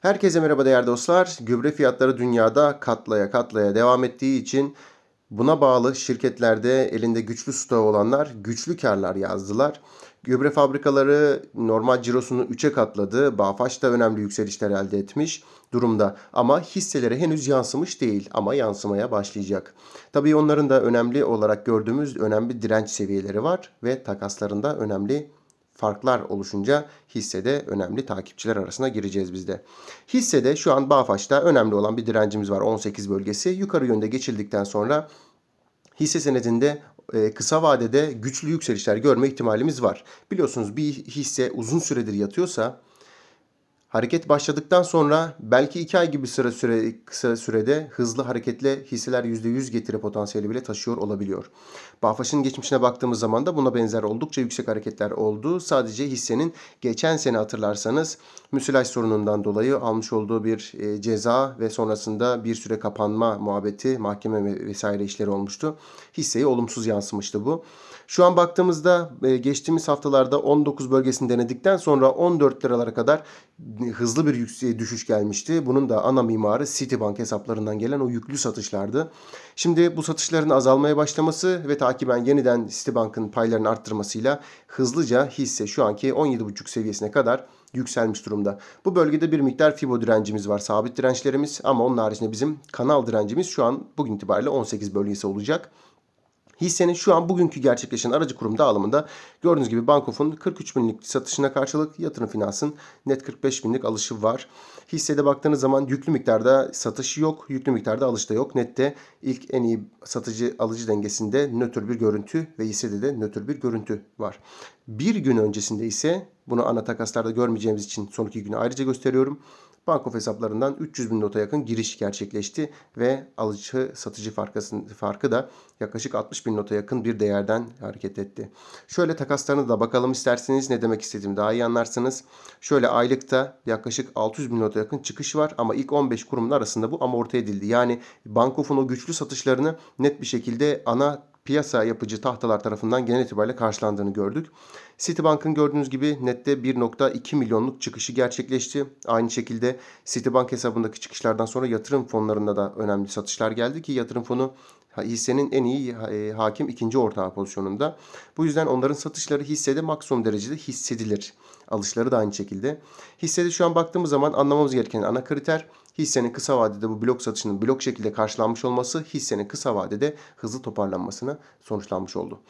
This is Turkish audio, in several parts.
Herkese merhaba değerli dostlar. Gübre fiyatları dünyada katlaya katlaya devam ettiği için buna bağlı şirketlerde elinde güçlü stoğu olanlar güçlü karlar yazdılar. Gübre fabrikaları normal cirosunu 3'e katladı. Bağfaş da önemli yükselişler elde etmiş durumda. Ama hisselere henüz yansımış değil ama yansımaya başlayacak. Tabii onların da önemli olarak gördüğümüz önemli direnç seviyeleri var ve takaslarında önemli farklar oluşunca hissede önemli takipçiler arasına gireceğiz biz de. Hissede şu an Bağfaş'ta önemli olan bir direncimiz var 18 bölgesi. Yukarı yönde geçildikten sonra hisse senedinde e, kısa vadede güçlü yükselişler görme ihtimalimiz var. Biliyorsunuz bir hisse uzun süredir yatıyorsa Hareket başladıktan sonra belki 2 ay gibi sıra süre, kısa sürede hızlı hareketle hisseler %100 getiri potansiyeli bile taşıyor olabiliyor. Bafaş'ın geçmişine baktığımız zaman da buna benzer oldukça yüksek hareketler oldu. Sadece hissenin geçen sene hatırlarsanız müsilaj sorunundan dolayı almış olduğu bir e, ceza ve sonrasında bir süre kapanma muhabbeti, mahkeme vesaire işleri olmuştu. Hisseye olumsuz yansımıştı bu. Şu an baktığımızda e, geçtiğimiz haftalarda 19 bölgesini denedikten sonra 14 liralara kadar hızlı bir yüksek düşüş gelmişti. Bunun da ana mimarı Citibank hesaplarından gelen o yüklü satışlardı. Şimdi bu satışların azalmaya başlaması ve takiben yeniden Citibank'ın paylarını arttırmasıyla hızlıca hisse şu anki 17,5 seviyesine kadar yükselmiş durumda. Bu bölgede bir miktar Fibo direncimiz var. Sabit dirençlerimiz ama onun haricinde bizim kanal direncimiz şu an bugün itibariyle 18 bölgesi olacak. Hissenin şu an bugünkü gerçekleşen aracı kurum dağılımında gördüğünüz gibi Bankof'un 43 binlik satışına karşılık yatırım finansın net 45 binlik alışı var. Hissede baktığınız zaman yüklü miktarda satış yok, yüklü miktarda alış da yok. Nette ilk en iyi satıcı alıcı dengesinde nötr bir görüntü ve hissede de nötr bir görüntü var. Bir gün öncesinde ise bunu ana takaslarda görmeyeceğimiz için son iki günü ayrıca gösteriyorum. Bankof hesaplarından 300 bin nota yakın giriş gerçekleşti ve alıcı satıcı farkı da yaklaşık 60 bin nota yakın bir değerden hareket etti. Şöyle takaslarına da bakalım isterseniz ne demek istediğimi daha iyi anlarsınız. Şöyle aylıkta yaklaşık 600 bin nota yakın çıkış var ama ilk 15 kurumun arasında bu amorti edildi. Yani Bankof'un o güçlü satışlarını net bir şekilde ana piyasa yapıcı tahtalar tarafından genel itibariyle karşılandığını gördük. Citibank'ın gördüğünüz gibi nette 1.2 milyonluk çıkışı gerçekleşti. Aynı şekilde Citibank hesabındaki çıkışlardan sonra yatırım fonlarında da önemli satışlar geldi ki yatırım fonu hissenin en iyi e, hakim ikinci ortağı pozisyonunda. Bu yüzden onların satışları hissede maksimum derecede hissedilir. Alışları da aynı şekilde. Hissede şu an baktığımız zaman anlamamız gereken ana kriter hissenin kısa vadede bu blok satışının blok şekilde karşılanmış olması hissenin kısa vadede hızlı toparlanmasına sonuçlanmış oldu.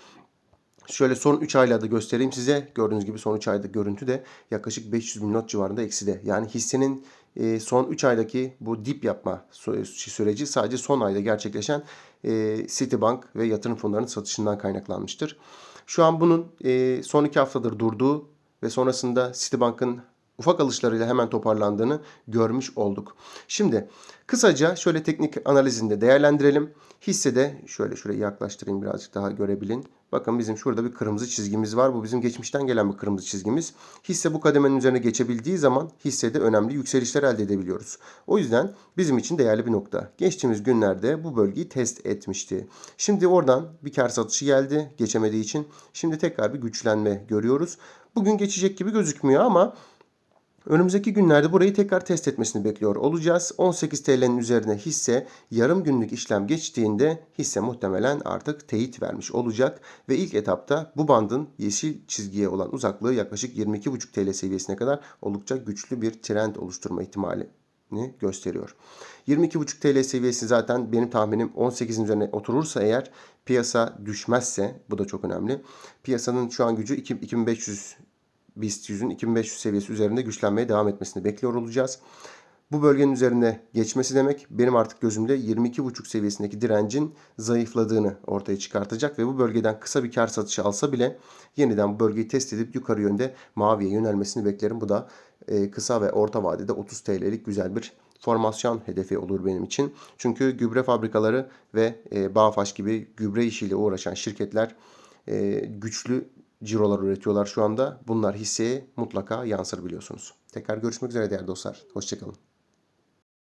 Şöyle son 3 ayla da göstereyim size. Gördüğünüz gibi son 3 ayda görüntü de yaklaşık 500 bin not civarında ekside. Yani hissenin e, son 3 aydaki bu dip yapma süreci sadece son ayda gerçekleşen e, Citibank ve yatırım fonlarının satışından kaynaklanmıştır. Şu an bunun e, son 2 haftadır durduğu ve sonrasında Citibank'ın ufak alışlarıyla hemen toparlandığını görmüş olduk. Şimdi kısaca şöyle teknik analizinde değerlendirelim. Hissede şöyle şuraya yaklaştırayım birazcık daha görebilin. Bakın bizim şurada bir kırmızı çizgimiz var. Bu bizim geçmişten gelen bir kırmızı çizgimiz. Hisse bu kademenin üzerine geçebildiği zaman hissede önemli yükselişler elde edebiliyoruz. O yüzden bizim için değerli bir nokta. Geçtiğimiz günlerde bu bölgeyi test etmişti. Şimdi oradan bir kar satışı geldi geçemediği için. Şimdi tekrar bir güçlenme görüyoruz. Bugün geçecek gibi gözükmüyor ama Önümüzdeki günlerde burayı tekrar test etmesini bekliyor olacağız. 18 TL'nin üzerine hisse yarım günlük işlem geçtiğinde hisse muhtemelen artık teyit vermiş olacak ve ilk etapta bu bandın yeşil çizgiye olan uzaklığı yaklaşık 22,5 TL seviyesine kadar oldukça güçlü bir trend oluşturma ihtimali gösteriyor. 22,5 TL seviyesi zaten benim tahminim 18'in üzerine oturursa eğer piyasa düşmezse bu da çok önemli. Piyasanın şu an gücü 2500 BIST 100'ün 2500 seviyesi üzerinde güçlenmeye devam etmesini bekliyor olacağız. Bu bölgenin üzerine geçmesi demek benim artık gözümde 22.5 seviyesindeki direncin zayıfladığını ortaya çıkartacak ve bu bölgeden kısa bir kar satışı alsa bile yeniden bu bölgeyi test edip yukarı yönde maviye yönelmesini beklerim. Bu da e, kısa ve orta vadede 30 TL'lik güzel bir formasyon hedefi olur benim için. Çünkü gübre fabrikaları ve e, Bağfaş gibi gübre işiyle uğraşan şirketler e, güçlü cirolar üretiyorlar şu anda. Bunlar hisseye mutlaka yansır biliyorsunuz. Tekrar görüşmek üzere değerli dostlar. Hoşçakalın.